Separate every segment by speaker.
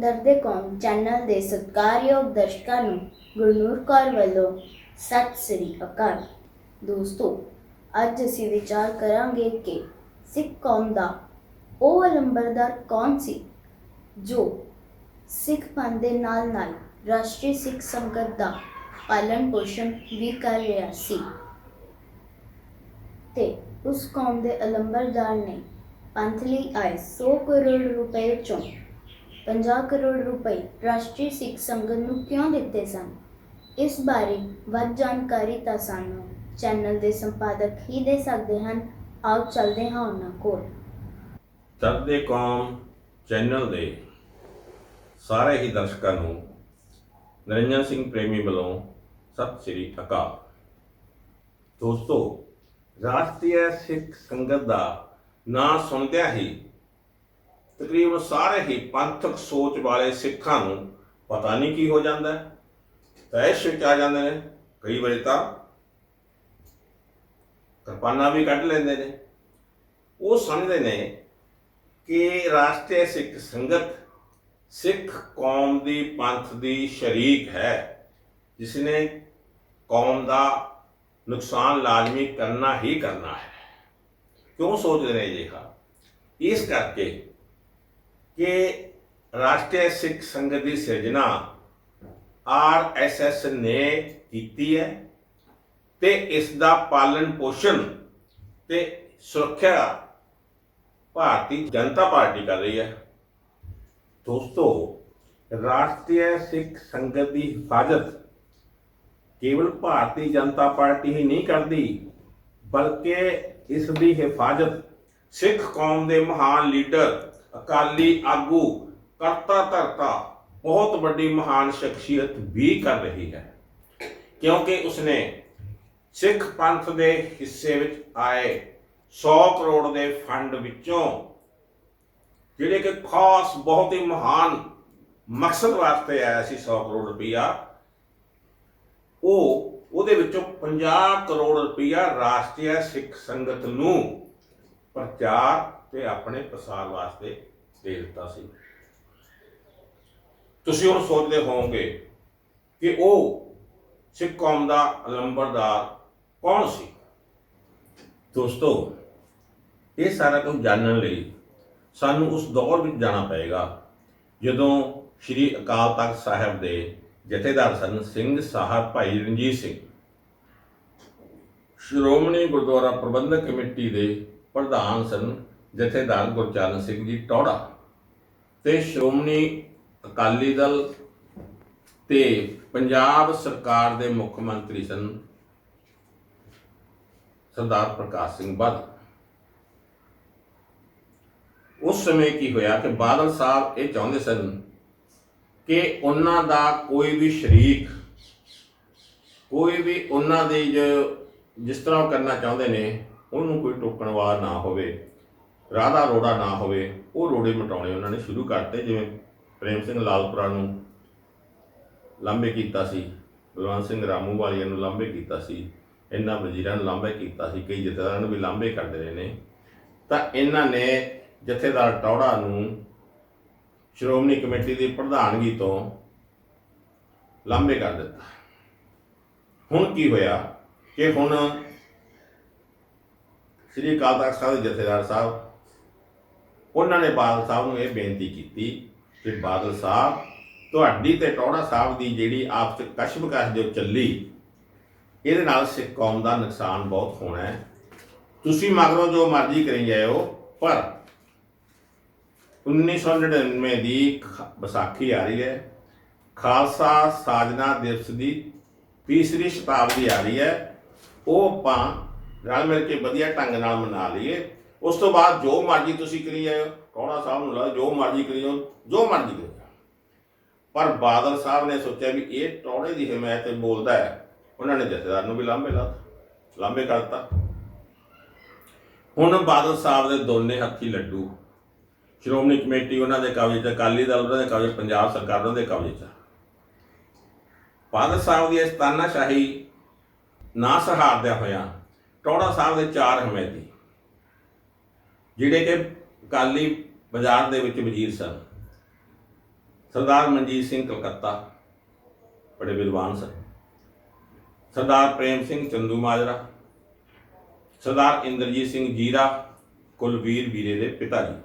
Speaker 1: ਦਰਦੇ ਕੌਮ ਚੈਨਲ ਦੇ ਸਤਿਕਾਰਯੋਗ ਦਰਸ਼ਕਾਂ ਨੂੰ ਗੁਰਨੂਰ ਕੌਰ ਵੱਲੋਂ ਸਤਿ ਸ੍ਰੀ ਅਕਾਲ। ਦੋਸਤੋ, ਅੱਜ ਅਸੀਂ ਵਿਚਾਰ ਕਰਾਂਗੇ ਕਿ ਸਿੱਖ ਕੌਮ ਦਾ ਉਹ ਲੰਬਰਦਾਰ ਕੌਣ ਸੀ ਜੋ ਸਿੱਖ ਪੰਥ ਦੇ ਨਾਲ ਨਾਲ ਰਾਸ਼ਟਰੀ ਸਿੱਖ ਸੰਗਤ ਦਾ ਪਾਲਣ ਪੋਸ਼ਣ ਵੀ ਕਰ ਰਿਹਾ ਸੀ। ਤੇ ਉਸ ਕੌਮ ਦੇ ਅਲੰਬਰਦਾਰ ਨੇ ਪੰਥ ਲਈ ਆਏ 100 ਕਰੋੜ ਰੁਪਏ ਚੋਂ 50 ਕਰੋੜ ਰੁਪਏ ਰਾਸ਼ਟਰੀ ਸਿੱਖ ਸੰਗਤ ਨੂੰ ਕਿਉਂ ਦਿੱਤੇ ਸਨ? ਇਸ ਬਾਰੇ ਵੱਧ ਜਾਣਕਾਰੀ ਤਾਂ ਸਾਨੂੰ ਚੈਨਲ ਦੇ ਸੰਪਾਦਕ ਹੀ ਦੇ ਸਕਦੇ ਹਨ। ਆਓ ਚੱਲਦੇ ਹਾਂ ਉਹਨਾਂ ਕੋਲ।
Speaker 2: ਚੜ੍ਹਦੇ ਕੌਮ ਚੈਨਲ ਦੇ ਸਾਰੇ ਹੀ ਦਰਸ਼ਕਾਂ ਨੂੰ ਨਰਿੰਦਰ ਸਿੰਘ ਪ੍ਰੇਮੀ ਵੱਲੋਂ ਸਤਿ ਸ੍ਰੀ ਅਕਾਲ। ਦੋਸਤੋ, ਰਾਸ਼ਟਰੀ ਸਿੱਖ ਸੰਗਤ ਦਾ ਨਾਂ ਸੁਣਦਿਆਂ ਹੀ ਤਕਰੀਬਨ ਸਾਰੇ ਹੀ ਪੰਥਕ ਸੋਚ ਵਾਲੇ ਸਿੱਖਾਂ ਨੂੰ ਪਤਾ ਨਹੀਂ ਕੀ ਹੋ ਜਾਂਦਾ ਹੈ। ਤੈਸ਼ ਵਿੱਚ ਆ ਜਾਂਦੇ ਨੇ, ਕਈ ਵਾਰੀ ਤਾਂ ਕਿਰਪਾਨਾਂ ਵੀ ਕੱਢ ਲੈਂਦੇ ਨੇ। ਉਹ ਸਮਝਦੇ ਨੇ ਕਿ ਰਾਸ਼ਟਰੀ ਸਿੱਖ ਸੰਗਤ, ਸਿੱਖ ਕੌਮ ਦੀ ਪੰਥ ਦੀ ਸ਼ਰੀਕ ਹੈ ਜਿਸ ਨੇ ਕੌਮ ਦਾ ਨੁਕਸਾਨ ਲਾਜ਼ਮੀ ਕਰਨਾ ਹੀ ਕਰਨਾ ਹੈ। ਕਿਉਂ ਸੋਚਦੇ ਨੇ ਅਜਿਹਾ? ਇਸ ਕਰਕੇ ਕਿ ਰਾਸ਼ਟਰੀ ਸਿੱਖ ਸੰਗਤ ਦੀ ਸਿਰਜਣਾ ਆਰਐਸਐਸ ਨੇ ਕੀਤੀ ਹੈ ਤੇ ਇਸ ਦਾ ਪਾਲਣ ਪੋਸ਼ਣ ਤੇ ਸੁਰੱਖਿਆ ਭਾਰਤੀ ਜਨਤਾ ਪਾਰਟੀ ਕਰ ਰਹੀ ਹੈ। ਦੋਸਤੋ, ਰਾਸ਼ਟਰੀ ਸਿੱਖ ਸੰਗਤ ਦੀ ਹਿਫਾਜ਼ਤ ਕੇਵਲ ਭਾਰਤੀ ਜਨਤਾ ਪਾਰਟੀ ਹੀ ਨਹੀਂ ਕਰਦੀ, ਬਲਕਿ ਇਸ ਦੀ ਹਿਫਾਜ਼ਤ ਸਿੱਖ ਕੌਮ ਦੇ ਮਹਾਨ ਲੀਡਰ ਅਕਾਲੀ ਆਗੂ ਕਰਤਾ ਧਰਤਾ ਬਹੁਤ ਵੱਡੀ ਮਹਾਨ ਸ਼ਖਸੀਅਤ ਵੀ ਕਰ ਰਹੀ ਹੈ। ਕਿਉਂਕਿ ਉਸਨੇ ਸਿੱਖ ਪੰਥ ਦੇ ਹਿੱਸੇ ਵਿੱਚ ਆਏ 100 ਕਰੋੜ ਦੇ ਫੰਡ ਵਿੱਚੋਂ, ਜਿਹੜੇ ਕਿ ਖਾਸ ਬਹੁਤ ਹੀ ਮਹਾਨ ਮਕਸਦ ਵਾਸਤੇ ਆਇਆ ਸੀ 100 ਕਰੋੜ ਰੁਪਇਆ ਉਹ ਉਹਦੇ ਵਿੱਚੋਂ 50 ਕਰੋੜ ਰੁਪਇਆ ਰਾਸ਼ਟਰੀ ਸਿੱਖ ਸੰਗਤ ਨੂੰ ਪ੍ਰਚਾਰ ਤੇ ਆਪਣੇ ਪ੍ਰਸਾਰ ਵਾਸਤੇ ਦੇ ਦਿੱਤਾ ਸੀ। ਤੁਸੀਂ ਹੁਣ ਸੋਚਦੇ ਹੋਵੋਗੇ ਕਿ ਉਹ ਸਿੱਖ ਕੌਮ ਦਾ ਅਲੰਬਰਦਾਰ ਕੌਣ ਸੀ? ਦੋਸਤੋ, ਇਹ ਸਾਰਾ ਕੁਝ ਜਾਣਨ ਲਈ ਸਾਨੂੰ ਉਸ ਦੌਰ ਵਿੱਚ ਜਾਣਾ ਪਏਗਾ ਜਦੋਂ ਸ੍ਰੀ ਅਕਾਲ ਤਖਤ ਸਾਹਿਬ ਦੇ ਜਥੇਦਾਰ ਸਨ ਸਿੰਘ ਸਾਹਿਬ ਭਾਈ ਰਣਜੀਤ ਸਿੰਘ। ਸ਼੍ਰੋਮਣੀ ਗੁਰਦੁਆਰਾ ਪ੍ਰਬੰਧਕ ਕਮੇਟੀ ਦੇ ਪ੍ਰਧਾਨ ਸਨ ਜਥੇਦਾਰ ਗੁਰਚਰਨ ਸਿੰਘ ਜੀ ਟੌੜਾ ਤੇ ਸ਼੍ਰੋਮਣੀ ਅਕਾਲੀ ਦਲ ਤੇ ਪੰਜਾਬ ਸਰਕਾਰ ਦੇ ਮੁੱਖ ਮੰਤਰੀ ਸਨ ਸਰਦਾਰ ਪ੍ਰਕਾਸ਼ ਸਿੰਘ ਬਾਦਲ। ਉਸ ਸਮੇਂ ਕੀ ਹੋਇਆ ਕਿ ਬਾਦਲ ਸਾਹਿਬ ਇਹ ਚਾਹੁੰਦੇ ਸਨ ਕਿ ਉਹਨਾਂ ਦਾ ਕੋਈ ਵੀ ਸ਼ਰੀਕ, ਕੋਈ ਵੀ ਉਹਨਾਂ ਦੀ ਜੋ ਜਿਸ ਤਰ੍ਹਾਂ ਕਰਨਾ ਚਾਹੁੰਦੇ ਨੇ, ਉਹਨੂੰ ਕੋਈ ਟੋਕਣ ਨਾ ਹੋਵੇ। ਰਾਧਾ ਰੋੜਾ ਨਾ ਹੋਵੇ, ਉਹ ਰੋੜੇ ਮਟਾਉਣੇ ਉਹਨਾਂ ਨੇ ਸ਼ੁਰੂ ਕਰਤੇ, ਜਿਵੇਂ ਪ੍ਰੇਮ ਸਿੰਘ ਲਾਲਪੁਰਾ ਨੂੰ ਲਾਂਬੇ ਕੀਤਾ ਸੀ, ਬਲਵੰਤ ਸਿੰਘ ਰਾਮੂ ਵਾਲੀਆਂ ਨੂੰ ਲਾਂਬੇ ਕੀਤਾ ਸੀ, ਇਹਨਾਂ ਵਜ਼ੀਰਾਂ ਨੂੰ ਲਾਂਬੇ ਕੀਤਾ ਸੀ, ਕਈ ਜਥੇਦਾਰਾਂ ਨੂੰ ਵੀ ਲਾਂਬੇ ਕਰਦੇ ਰਹੇ ਨੇ। ਤਾਂ ਇਹਨਾਂ ਨੇ ਜਥੇਦਾਰ ਟੌੜਾ ਨੂੰ ਸ਼੍ਰੋਮਣੀ ਕਮੇਟੀ ਦੀ ਪ੍ਰਧਾਨਗੀ ਤੋਂ ਲਾਂਬੇ ਕਰ ਦਿੱਤਾ। ਹੁਣ ਕੀ ਹੋਇਆ ਕਿ ਹੁਣ ਸ੍ਰੀ ਅਕਾਲ ਤਖਤ ਸਾਹਿਬ ਦੇ ਜਥੇਦਾਰ ਸਾਹਿਬ ਉਹਨਾਂ ਨੇ ਬਾਦਲ ਸਾਹਿਬ ਨੂੰ ਇਹ ਬੇਨਤੀ ਕੀਤੀ ਕਿ ਬਾਦਲ ਸਾਹਿਬ, ਤੁਹਾਡੀ ਤੇ ਟੌੜਾ ਸਾਹਿਬ ਦੀ ਜਿਹੜੀ ਆਪਸ ਵਿੱਚ ਕਸ਼ਮਕਸ਼ ਜੋ ਚੱਲੀ, ਇਹਦੇ ਨਾਲ ਸਿੱਖ ਕੌਮ ਦਾ ਨੁਕਸਾਨ ਬਹੁਤ ਹੋਣਾ ਹੈ। ਤੁਸੀਂ ਮਗਰੋਂ ਜੋ ਮਰਜ਼ੀ ਕਰੀ ਜਾਇਓ, ਪਰ 1999 ਦੀ ਖ- ਵਿਸਾਖੀ ਆ ਰਹੀ ਹੈ। ਖਾਲਸਾ ਸਾਜਨਾ ਦਿਵਸ ਦੀ ਤੀਸਰੀ ਸ਼ਤਾਬਦੀ ਆ ਰਹੀ ਹੈ। ਉਹ ਆਪਾਂ ਰਲ ਮਿਲ ਕੇ ਵਧੀਆ ਢੰਗ ਨਾਲ ਮਨਾ ਲਈਏ। ਉਸ ਤੋਂ ਬਾਅਦ ਜੋ ਮਰਜ਼ੀ ਤੁਸੀਂ ਕਰੀ ਜਾਇਓ, ਕੌੜਾ ਸਾਹਿਬ ਨੂੰ ਲੱਗਦਾ ਜੋ ਮਰਜ਼ੀ ਕਰੀ ਜਾਓ, ਜੋ ਮਰਜ਼ੀ ਕਰੀ ਜਾਓ। ਪਰ ਬਾਦਲ ਸਾਹਿਬ ਨੇ ਸੋਚਿਆ ਵੀ ਇਹ ਟੌੜੇ ਦੀ ਹਮਾਇਤ ਤੇ ਬੋਲਦਾ ਹੈ, ਉਹਨਾਂ ਨੇ ਜਥੇਦਾਰ ਨੂੰ ਵੀ ਲਾਂਬੇ ਲਾਤਾ ਲਾਂਬੇ ਕਰਤਾ ਹੁਣ ਬਾਦਲ ਸਾਹਿਬ ਦੇ ਦੋਨੇ ਹੱਥੀ ਲੱਡੂ, ਸ਼੍ਰੋਮਣੀ ਕਮੇਟੀ ਉਹਨਾਂ ਦੇ ਕਬਜ਼ੇ 'ਚ ਅਕਾਲੀ ਦਲ ਉਹਨਾਂ ਦੇ ਕਬਜ਼ੇ ਪੰਜਾਬ ਸਰਕਾਰ ਉਹਨਾਂ ਦੇ ਕਬਜ਼ੇ 'ਚ ਬਾਦਲ ਸਾਹਿਬ ਦੀ ਇਸ ਤਾਨਾਸ਼ਾਹੀ ਨਾ ਸਹਾਰਦਿਆਂ ਹੋਇਆ ਟੌੜਾ ਸਾਹਿਬ ਦੇ ਚਾਰ ਹਮਾਇਤੀ ਜਿਹੜੇ ਕਿ ਅਕਾਲੀ ਬਾਜ਼ਾਰ ਦੇ ਵਿੱਚ ਵਜ਼ੀਰ ਸਨ। ਸਰਦਾਰ ਮਨਜੀਤ ਸਿੰਘ ਕਲਕੱਤਾ ਬੜੇ ਵਿਦਵਾਨ ਸਨ। ਸਰਦਾਰ ਪ੍ਰੇਮ ਸਿੰਘ ਚੰਦੂ ਮਾਜਰਾ, ਸਰਦਾਰ ਇੰਦਰਜੀਤ ਸਿੰਘ ਜੀਰਾ, ਕੁਲਵੀਰ ਵੀਰੇ ਦੇ ਪਿਤਾ ਜੀ।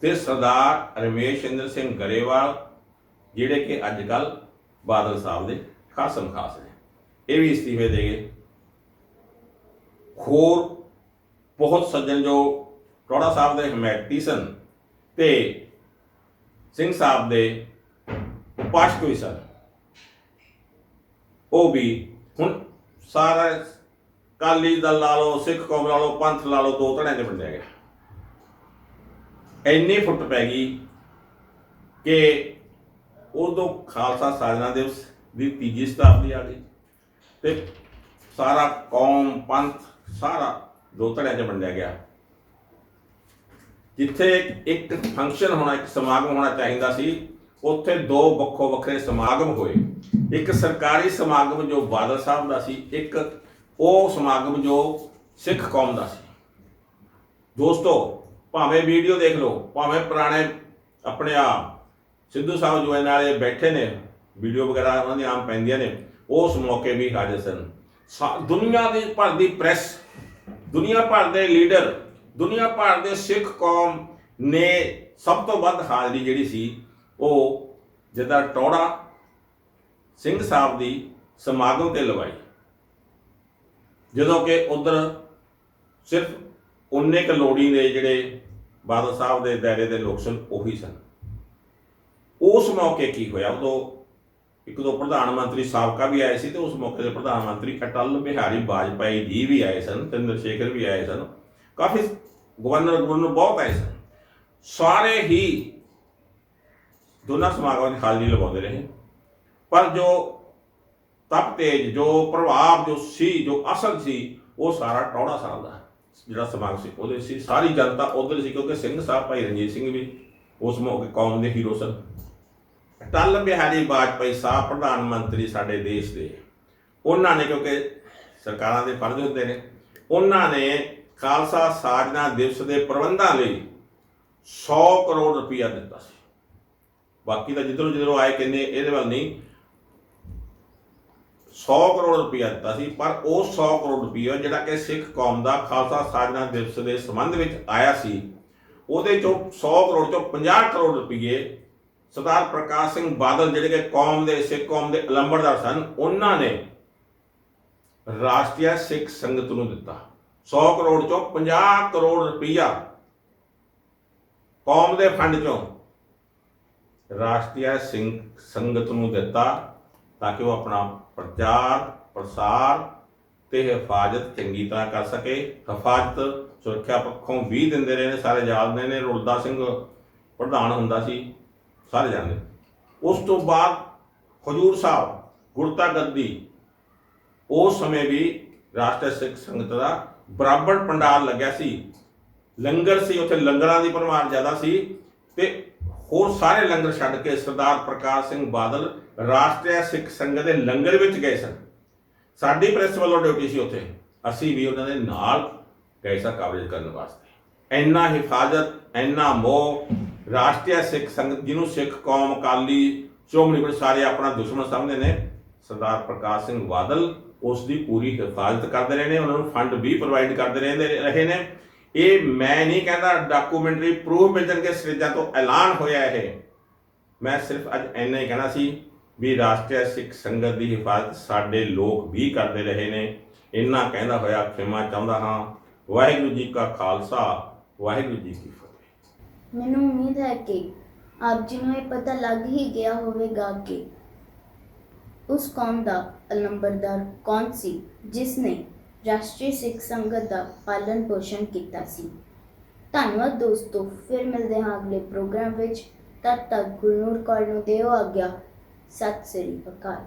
Speaker 2: ਤੇ ਸਰਦਾਰ ਰਮੇਸ਼ ਇੰਦਰ ਸਿੰਘ ਗਰੇਵਾਲ, ਜਿਹੜੇ ਕਿ ਅੱਜ ਕੱਲ ਬਾਦਲ ਸਾਹਿਬ ਦੇ ਖਾਸਮ ਖਾਸ ਨੇ। ਇਹ ਵੀ ਅਸਤੀਫੇ ਦੇ ਗਏ। ਹੋਰ ਬਹੁਤ ਸੱਜਣ ਜੋ ਟੋੜਾ ਸਾਹਿਬ ਦੇ ਹਮਾਇਤੀ ਸਨ ਤੇ ਸਿੰਘ ਸਾਹਿਬ ਦੇ ਉਪਾਸ਼ਕ ਵੀ ਸਨ। ਉਹ ਵੀ ਹੁਣ ਸਾਰਾ ਕਾਲੀ ਦਲ ਲਾ ਲਓ, ਸਿੱਖ ਕੌਮ ਲਾ ਲਓ, ਪੰਥ ਲਾ ਲਓ, ਦੋ ਧੜਿਆਂ 'ਚ ਵੰਡਿਆ ਗਿਆ ਇੰਨੀ ਫੁੱਟ ਪੈ ਗਈ ਕਿ ਉਦੋਂ ਖਾਲਸਾ ਸਾਜਨਾ ਦਿਵਸ ਦੀ ਤੀਜੀ ਸ਼ਤਾਬਦੀ ਆ ਗਈ ਤੇ ਸਾਰਾ ਕੌਮ, ਪੰਥ, ਸਾਰਾ ਦੋ ਧੜਿਆਂ 'ਚ ਵੰਡਿਆ ਗਿਆ। ਜਿੱਥੇ ਇੱਕ ਫੰਕਸ਼ਨ ਹੋਣਾ, ਇੱਕ ਸਮਾਗਮ ਹੋਣਾ ਚਾਹੀਦਾ ਸੀ, ਉੱਥੇ ਦੋ ਵੱਖੋ ਵੱਖਰੇ ਸਮਾਗਮ ਹੋਏ। ਇੱਕ ਸਰਕਾਰੀ ਸਮਾਗਮ ਜੋ ਬਾਦਲ ਸਾਹਿਬ ਦਾ ਸੀ, ਇੱਕ ਉਹ ਸਮਾਗਮ ਜੋ ਸਿੱਖ ਕੌਮ ਦਾ ਸੀ। ਦੋਸਤੋ, ਭਾਵੇਂ ਵੀਡੀਓ ਦੇਖ ਲਓ, ਭਾਵੇਂ ਪੁਰਾਣੇ ਆਪਣੇ ਆ ਸਿੱਧੂ ਸਾਹਿਬ ਜੋ ਇਹਨਾਂ ਵਾਲੇ ਬੈਠੇ ਨੇ, ਵੀਡੀਓ ਵਗੈਰਾ ਉਹਨਾਂ ਦੀ ਆਮ ਪੈਂਦੀਆਂ ਨੇ, ਉਸ ਮੌਕੇ ਵੀ ਹਾਜ਼ਰ ਸਨ। ਸਾ- ਦੁਨੀਆ ਦੀ ਭਰ ਦੀ ਪ੍ਰੈਸ ਦੁਨੀਆ ਭਰ ਦੇ ਲੀਡਰ, ਦੁਨੀਆ ਭਰ ਦੇ ਸਿੱਖ ਕੌਮ ਨੇ ਸਭ ਤੋਂ ਵੱਧ ਹਾਜ਼ਰੀ ਜਿਹੜੀ ਸੀ, ਉਹ ਜਿੱਦਾਂ ਟੌੜਾ ਸਿੰਘ ਸਾਹਿਬ ਦੀ ਸਮਾਗਮ ਤੇ ਲਵਾਈ। ਜਦੋਂ ਕਿ ਉਧਰ ਸਿਰਫ ਉਨੇ ਕੁ ਲੋੜੀ ਦੇ ਜਿਹੜੇ ਬਾਦਲ ਸਾਹਿਬ ਦੇ ਦਾਇਰੇ ਦੇ ਲੋਕ ਸਨ, ਉਹੀ ਸਨ। ਉਸ ਮੌਕੇ ਕੀ ਹੋਇਆ? ਉਦੋਂ ਇੱਕ ਦੋ ਪ੍ਰਧਾਨ ਮੰਤਰੀ ਸਾਬਕਾ ਵੀ ਆਏ ਸੀ ਤੇ ਉਸ ਮੌਕੇ ਦੇ ਪ੍ਰਧਾਨ ਮੰਤਰੀ ਅਟਲ ਬਿਹਾਰੀ ਵਾਜਪਾਈ ਜੀ ਵੀ ਆਏ ਸਨ ਚੰਦਰ ਸ਼ੇਖਰ ਵੀ ਆਏ ਸਨ, ਕਾਫੀ ਗਵਰਨਰ ਗਵਰਨਰ ਬਹੁਤ ਆਏ ਸਨ। ਸਾਰੇ ਹੀ ਦੋਨਾਂ ਸਮਾਗਮਾਂ ਦੀ ਹਾਜ਼ਰੀ ਲਗਾਉਂਦੇ ਰਹੇ। ਪਰ ਜੋ ਤਪ ਤੇਜ, ਜੋ ਪ੍ਰਭਾਵ, ਜੋ ਸੀ, ਜੋ ਅਸਲ ਸੀ, ਉਹ ਸਾਰਾ ਟੌੜਾ ਸਾਹਿਬ ਦਾ ਜਿਹੜਾ ਸਮਾਗਮ ਸੀ, ਉਹਦੇ ਸੀ। ਸਾਰੀ ਜਨਤਾ ਉਧਰ ਸੀ, ਕਿਉਂਕਿ ਸਿੰਘ ਸਾਹਿਬ ਭਾਈ ਰਣਜੀਤ ਸਿੰਘ ਵੀ ਉਸ ਮੌਕੇ ਕੌਮ ਦੇ ਹੀਰੋ ਸਨ। ਅਟਲ ਬਿਹਾਰੀ ਵਾਜਪਾਈ ਸਾਹਿਬ ਪ੍ਰਧਾਨ ਮੰਤਰੀ ਸਾਡੇ ਦੇਸ਼ ਦੇ। ਉਹਨਾਂ ਨੇ ਕਿਉਂਕਿ ਸਰਕਾਰਾਂ ਦੇ ਫਰਜ਼ ਹੁੰਦੇ ਨੇ, ਉਹਨਾਂ ਨੇ ਖਾਲਸਾ ਸਾਜਨਾ ਦਿਵਸ ਦੇ ਪ੍ਰਬੰਧਾਂ ਲਈ 100 ਕਰੋੜ ਰੁਪਇਆ ਦਿੱਤਾ ਸੀ। ਬਾਕੀ ਤਾਂ ਜਿੱਧਰੋਂ ਜਿੱਧਰੋਂ ਆਏ ਕਹਿੰਦੇ ਇਹਦੇ ਵੱਲ ਨਹੀਂ 100 ਕਰੋੜ ਰੁਪਇਆ ਦਿੱਤਾ ਸੀ, ਪਰ ਉਹ 100 ਕਰੋੜ ਰੁਪਇਆ ਜਿਹੜਾ ਕਿ ਸਿੱਖ ਕੌਮ ਦਾ ਖਾਲਸਾ ਸਾਜਨਾ ਦਿਵਸ ਦੇ ਸੰਬੰਧ ਵਿੱਚ ਆਇਆ ਸੀ, ਉਹਦੇ ਚੋਂ 100 ਕਰੋੜ ਚੋਂ 50 ਕਰੋੜ ਰੁਪਏ ਸਰਦਾਰ ਪ੍ਰਕਾਸ਼ ਸਿੰਘ ਬਾਦਲ ਜਿਹੜੇ ਕਿ ਕੌਮ ਦੇ, ਸਿੱਖ ਕੌਮ ਦੇ ਅਲੰਬੜਦਾਰ ਸਨ, ਉਹਨਾਂ ਨੇ ਰਾਸ਼ਟਰੀ ਸਿੱਖ ਸੰਗਤ ਨੂੰ ਦਿੱਤਾ। 100 ਕਰੋੜ ਚੋਂ 50 ਕਰੋੜ ਰੁਪਈਆ ਕੌਮ ਦੇ ਫੰਡ ਚੋਂ ਰਾਸ਼ਟਰੀ ਸਿੰਘ ਸੰਗਤ ਨੂੰ ਦਿੱਤਾ ਤਾਂ ਕਿ ਉਹ ਆਪਣਾ ਪ੍ਰਚਾਰ, ਪ੍ਰਸਾਰ ਤੇ ਹਿਫਾਜ਼ਤ ਚੰਗੀ ਤਰ੍ਹਾਂ ਕਰ ਸਕੇ। ਹਿਫਾਜ਼ਤ ਸੁਰੱਖਿਆ ਪੱਖੋਂ ਵੀ ਦਿੰਦੇ ਰਹੇ ਨੇ, ਸਾਰੇ ਜਾਣਦੇ ਨੇ ਰੁਲਦਾ ਸਿੰਘ ਪ੍ਰਧਾਨ ਹੁੰਦਾ ਸੀ। ਸਾਰੇ ਜਾਣਦੇ। ਉਸ ਤੋਂ ਬਾਅਦ ਹਜੂਰ ਸਾਹਿਬ ਗੁਰਤਾ ਗੱਦੀ ਉਸ ਸਮੇਂ ਵੀ ਰਾਸ਼ਟਰੀ ਸਿੱਖ ਸੰਗਤ ਦਾ ਬਰਾਬਰ ਪੰਡਾਲ ਲੱਗਿਆ ਸੀ। ਲੰਗਰ ਸੀ, ਉੱਥੇ ਲੰਗਰਾਂ ਦੀ ਪਰਮਾਰ ਜ਼ਿਆਦਾ ਸੀ ਤੇ ਹੋਰ ਸਾਰੇ ਲੰਗਰ ਛੱਡ ਕੇ ਸਰਦਾਰ ਪ੍ਰਕਾਸ਼ ਸਿੰਘ ਬਾਦਲ ਰਾਸ਼ਟਰੀ ਸਿੱਖ ਸੰਗਤ ਦੇ ਲੰਗਰ ਵਿੱਚ ਗਏ ਸਨ। ਸਾਡੀ ਪ੍ਰੈਸ ਵੱਲੋਂ ਡਿਊਟੀ ਸੀ ਉੱਥੇ। ਅਸੀਂ ਵੀ ਉਹਨਾਂ ਦੇ ਨਾਲ ਗਏ ਸਾਂ ਕਵਰੇਜ ਕਰਨ ਵਾਸਤੇ। ਇੰਨਾ ਹਿਫਾਜ਼ਤ, ਇੰਨਾ ਮੋਹ ਰਾਸ਼ਟਰੀ ਸਿੱਖ ਸੰਗਤ ਜਿਹਨੂੰ ਸਿੱਖ ਕੌਮ, ਅਕਾਲੀ ਸ਼੍ਰੋਮਣੀ ਗੁਰਦੁਆਰਾ ਸਾਰੇ ਆਪਣਾ ਦੁਸ਼ਮਣ ਸਮਝਦੇ ਨੇ, ਸਰਦਾਰ ਪ੍ਰਕਾਸ਼ ਸਿੰਘ ਬਾਦਲ ਉਸ ਦੀ ਪੂਰੀ ਹਿਫਾਜ਼ਤ ਕਰਦੇ ਰਹੇ ਨੇ, ਉਹਨਾਂ ਨੂੰ ਫੰਡ ਵੀ ਪ੍ਰੋਵਾਈਡ ਕਰਦੇ ਰਹਿੰਦੇ ਰਹੇ ਨੇ। ਇਹ ਮੈਂ ਨਹੀਂ ਕਹਿੰਦਾ ਡਾਕੂਮੈਂਟਰੀ ਪ੍ਰੂਫ ਮਿਲ ਜਾਣਗੇ ਸਟੇਜਾਂ ਤੋਂ ਐਲਾਨ ਹੋਇਆ ਇਹ। ਮੈਂ ਸਿਰਫ ਅੱਜ ਇੰਨਾ ਹੀ ਕਹਿਣਾ ਸੀ ਵੀ ਰਾਸ਼ਟਰੀ ਸਿੱਖ ਸੰਗਤ ਦੀ ਹਿਫਾਜ਼ਤ ਸਾਡੇ ਲੋਕ ਵੀ ਕਰਦੇ ਰਹੇ ਨੇ। ਇੰਨਾ ਕਹਿੰਦਾ ਹੋਇਆ, ਖਿਮਾ ਚਾਹੁੰਦਾ ਹਾਂ, ਵਾਹਿਗੁਰੂ ਜੀ ਕਾ ਖਾਲਸਾ, ਵਾਹਿਗੁਰੂ ਜੀ ਕੀ ਫਤਿਹ।
Speaker 1: ਮੈਨੂੰ ਉਮੀਦ ਹੈ ਕਿ ਆਪ ਜੀ ਨੂੰ ਇਹ ਪਤਾ ਲੱਗ ਹੀ ਗਿਆ ਹੋਵੇਗਾ ਕਿ ਉਸ ਕੌਮ ਦਾ ਅਲੰਬਰਦਾਰ ਕੌਣ ਸੀ, ਜਿਸ ਨੇ ਰਾਸ਼ਟਰੀ ਸਿੱਖ ਸੰਗਤ ਦਾ ਪਾਲਣ ਪੋਸ਼ਣ ਕੀਤਾ ਸੀ। ਧੰਨਵਾਦ ਦੋਸਤੋ, ਫਿਰ ਮਿਲਦੇ ਹਾਂ ਅਗਲੇ ਪ੍ਰੋਗਰਾਮ ਵਿੱਚ। ਤਦ ਤੱਕ ਗੁਰਨੂਰ ਕੌਰ ਨੂੰ ਦਿਓ ਆਗਿਆ। ਸਤਿ ਸ੍ਰੀ ਅਕਾਲ।